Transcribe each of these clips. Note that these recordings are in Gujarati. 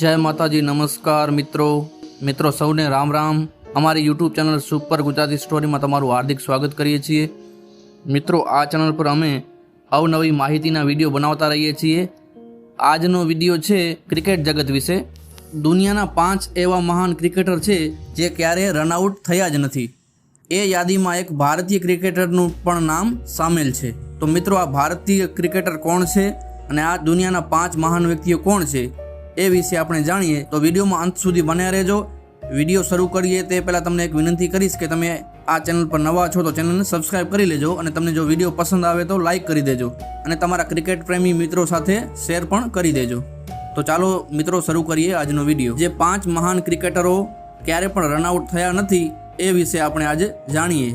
જય માતાજી, નમસ્કાર મિત્રો. મિત્રો, સૌને રામ રામ. અમારી યુટ્યુબ ચેનલ સુપર ગુજરાતી સ્ટોરીમાં તમારું હાર્દિક સ્વાગત કરીએ છીએ. મિત્રો, આ ચેનલ પર અમે અવનવી માહિતીના વીડિયો બનાવતા રહીએ છીએ. આજનો વીડિયો છે ક્રિકેટ જગત વિશે. દુનિયાના પાંચ એવા મહાન ક્રિકેટર છે જે ક્યારેય રનઆઉટ થયા જ નથી. એ યાદીમાં એક ભારતીય ક્રિકેટરનું પણ નામ સામેલ છે. તો મિત્રો, આ ભારતીય ક્રિકેટર કોણ છે? અને આ દુનિયાના પાંચ મહાન વ્યક્તિઓ કોણ છે? એ વિશે આપણે જાણીએ, તો વિડીયોમાં અંત સુધી બન્યા રહેજો. વીડિયો શરૂ કરીએ તે પહેલાં તમને એક વિનંતી કરીશ કે તમે આ ચેનલ પર નવા છો તો ચેનલને સબસ્ક્રાઇબ કરી લેજો અને તમને જો વીડિયો પસંદ આવે તો લાઇક કરી દેજો અને તમારા ક્રિકેટ પ્રેમી મિત્રો સાથે શેર પણ કરી દેજો. તો ચાલો મિત્રો શરૂ કરીએ આજનો વીડિયો. જે પાંચ મહાન ક્રિકેટરો ક્યારે પણ રનઆઉટ થયા નથી એ વિશે આપણે આજે જાણીએ.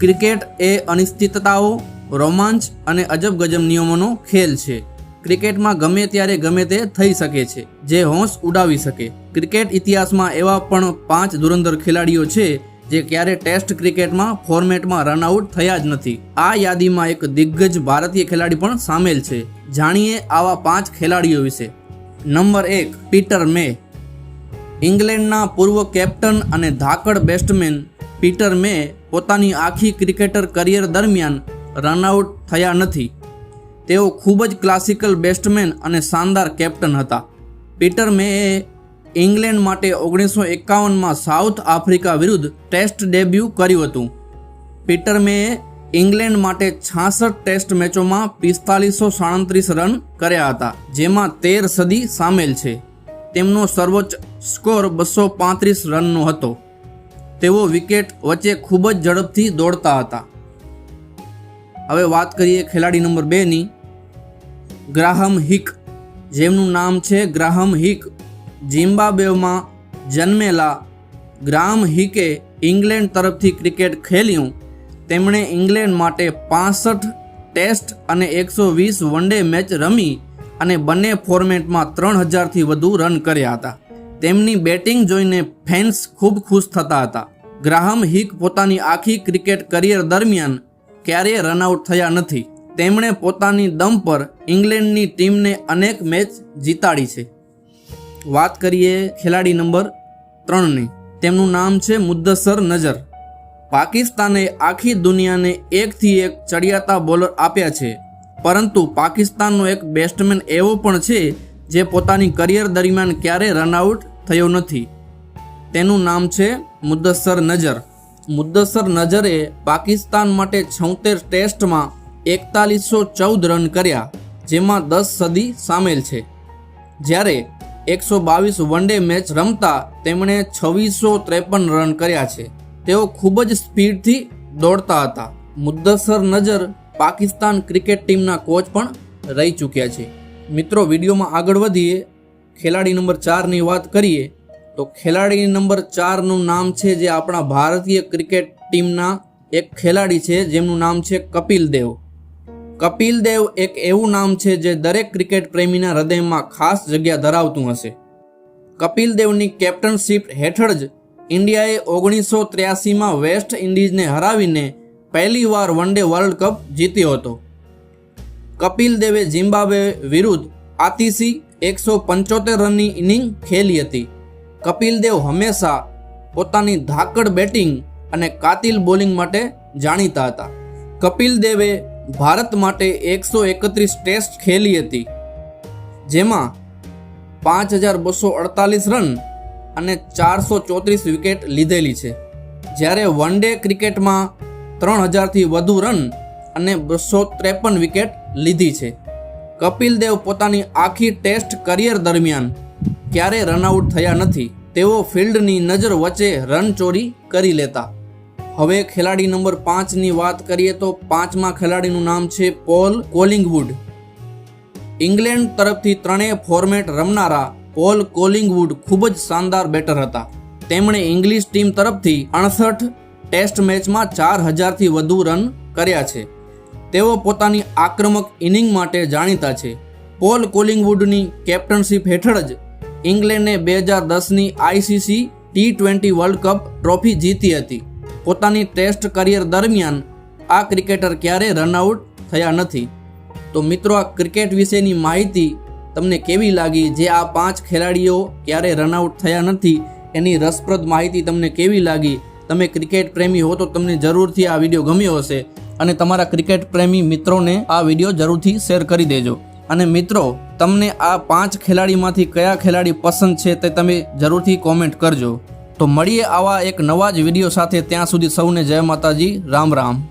ક્રિકેટ એ અનિશ્ચિતતાઓ, રોમાંચ અને અજબ ગજબ નિયમોનો ખેલ છે. ક્રિકેટમાં ગમે ત્યારે ગમે તે થઈ શકે છે, જે હોંશ ઉડાવી શકે. ક્રિકેટ ઇતિહાસમાં એવા પણ પાંચ ધુરંધર ખેલાડીઓ છે, જે ક્યારે ટેસ્ટ ક્રિકેટમાં ફોર્મેટમાં રનઆઉટ થયા જ નથી. આ યાદીમાં એક દિગ્ગજ ભારતીય ખેલાડી પણ સામેલ છે. જાણીએ આવા પાંચ ખેલાડીઓ વિશે. નંબર એક, પીટર મે. ઇંગ્લેન્ડના પૂર્વ કેપ્ટન અને ધાકડ બેસ્ટમેન પીટર મે પોતાની આખી ક્રિકેટર કરિયર દરમિયાન રનઆઉટ થયા નથી. તેઓ ખૂબ જ ક્લાસિકલ બેસ્ટમેન અને શાનદાર કેપ્ટન હતા. પીટર મેએ ઇંગ્લેન્ડ માટે ઓગણીસો એકાવનમાં સાઉથ આફ્રિકા વિરુદ્ધ ટેસ્ટ ડેબ્યુ કર્યું હતું. પીટર મેએ ઇંગ્લેન્ડ માટે છાસઠ ટેસ્ટ મેચોમાં પિસ્તાલીસો સાડત્રીસ રન કર્યા હતા, જેમાં તેર સદી સામેલ છે. તેમનો સર્વોચ્ચ સ્કોર બસો પાંત્રીસ રનનો હતો. તેઓ વિકેટ વચ્ચે ખૂબ જ ઝડપથી દોડતા હતા. હવે વાત કરીએ ખેલાડી નંબર બેની ગ્રાહમ હિક, જેમનું નામ છે ગ્રાહમ હિક, ઝિમ્બાબ્વેમાં જન્મેલા ગ્રામ હિકે ઇંગ્લેન્ડ તરફથી ક્રિકેટ ખેલ્યું. તેમણે ઇંગ્લેન્ડ માટે પાસઠ ટેસ્ટ અને એકસો વીસ વનડે મેચ રમી અને બંને ફોર્મેટમાં ત્રણ હજારથી વધુ રન કર્યા હતા. તેમની બેટિંગ જોઈને ફેન્સ ખૂબ ખુશ થતા હતા. ગ્રાહમ હિક પોતાની આખી ક્રિકેટ કરિયર દરમિયાન ક્યારેય રનઆઉટ થયા નથી. તેમણે પોતાની દમ પર ઇંગ્લેન્ડની ટીમને અનેક મેચ જીતાડી છે. વાત કરીએ ખેલાડી નંબર ત્રણની. તેમનું નામ છે મુદ્દસર નજર. પાકિસ્તાને આખી દુનિયાને એકથી એક ચડિયાતા બોલર આપ્યા છે. પરંતુ પાકિસ્તાનનો એક બેસ્ટમેન એવો પણ છે જે પોતાની કરિયર દરમિયાન ક્યારેય રનઆઉટ થયો નથી. તેનું નામ છે મુદ્દસર નજર. મુદ્દસર નજરે પાકિસ્તાન માટે છોતેર ટેસ્ટમાં એકતાલીસો ચૌદ રન કર્યા, જેમાં દસ સદી સામેલ છે. જ્યારે એકસો બાવીસ વનડે મેચ રમતા તેમણે છવ્વીસો ત્રેપન રન કર્યા છે. તેઓ ખૂબ જ સ્પીડથી દોડતા હતા. મુદ્દસર નજર પાકિસ્તાન ક્રિકેટ ટીમના કોચ પણ રહી ચૂક્યા છે. મિત્રો, વિડીયોમાં આગળ વધીએ. ખેલાડી નંબર ચારની વાત કરીએ, તો ખેલાડી નંબર ચારનું નામ છે જે આપણા ભારતીય ક્રિકેટ ટીમના એક ખેલાડી છે, જેમનું નામ છે કપિલ દેવ. કપિલ દેવ એક એવું નામ છે જે દરેક ક્રિકેટ પ્રેમીના હૃદયમાં ખાસ જગ્યા ધરાવતું હશે. કપિલ દેવની કેપ્ટનશીપ હેઠળ જ ઇન્ડિયાએ ઓગણીસો ત્ર્યાસીમાં વેસ્ટ ઇન્ડિઝને હરાવીને પહેલીવાર વન ડે વર્લ્ડ કપ જીત્યો હતો. કપિલ દેવે ઝિમ્બાબ્વે વિરુદ્ધ આતિશી એકસો પંચોતેર રનની ઇનિંગ ખેલી હતી. કપિલ દેવ હંમેશા પોતાની ધાકડ બેટિંગ અને કાતિલ બોલિંગ માટે જાણીતા હતા. કપિલ દેવે ભારત માટે એકસો એકત્રીસ ટેસ્ટ ખેલી હતી, જેમાં પાંચ હજાર બસો અડતાલીસ રન અને ચારસો ચોત્રીસ વિકેટ લીધેલી છે. જ્યારે વન ડે ક્રિકેટમાં ત્રણ હજારથી વધુ રન અને બસો ત્રેપન વિકેટ લીધી છે. કપિલ દેવ પોતાની આખી ટેસ્ટ કરિયર દરમિયાન ક્યારેય રનઆઉટ થયા નથી. તેઓ ફિલ્ડની નજર વચ્ચે રન ચોરી કરી લેતા. હવે ખેલાડી નંબર પાંચની વાત કરીએ તો પાંચમા ખેલાડીનું નામ છે પોલ કોલિંગવુડ. ઇંગ્લેન્ડ તરફથી ત્રણેય ફોર્મેટ રમનારા પોલ કોલિંગવુડ ખૂબ જ શાનદાર બેટર હતા. તેમણે ઇંગ્લિશ ટીમ તરફથી અડસઠ ટેસ્ટ મેચમાં ચાર હજારથી વધુ રન કર્યા છે. તેઓ પોતાની આક્રમક ઇનિંગ માટે જાણીતા છે. પોલ કોલિંગવુડની કેપ્ટનશીપ હેઠળ જ ઇંગ્લેન્ડે બે હજાર દસની ICC T twenty world cup trophy જીતી હતી. પોતાની ટેસ્ટ કરિયર દરમિયાન આ ક્રિકેટર ક્યારેય રનઆઉટ થયા નથી. તો મિત્રો, આ ક્રિકેટ વિશેની માહિતી તમને કેવી લાગી? જે આ પાંચ ખેલાડીઓ ક્યારે રનઆઉટ થયા નથી, એની રસપ્રદ માહિતી તમને કેવી લાગી? તમે ક્રિકેટ પ્રેમી હો તો તમને જરૂરથી આ વીડિયો ગમ્યો હશે. અને તમારા ક્રિકેટ પ્રેમી મિત્રોને આ વીડિયો જરૂરથી શેર કરી દેજો. અને મિત્રો, તમને આ પાંચ ખેલાડીમાંથી કયા ખેલાડી પસંદ છે તે તમે જરૂરથી કોમેન્ટ કરજો. તો મળીએ આવા એક નવા જ વીડિયો સાથે ત્યાં સુધી સૌને જય માતાજી, રામ રામ.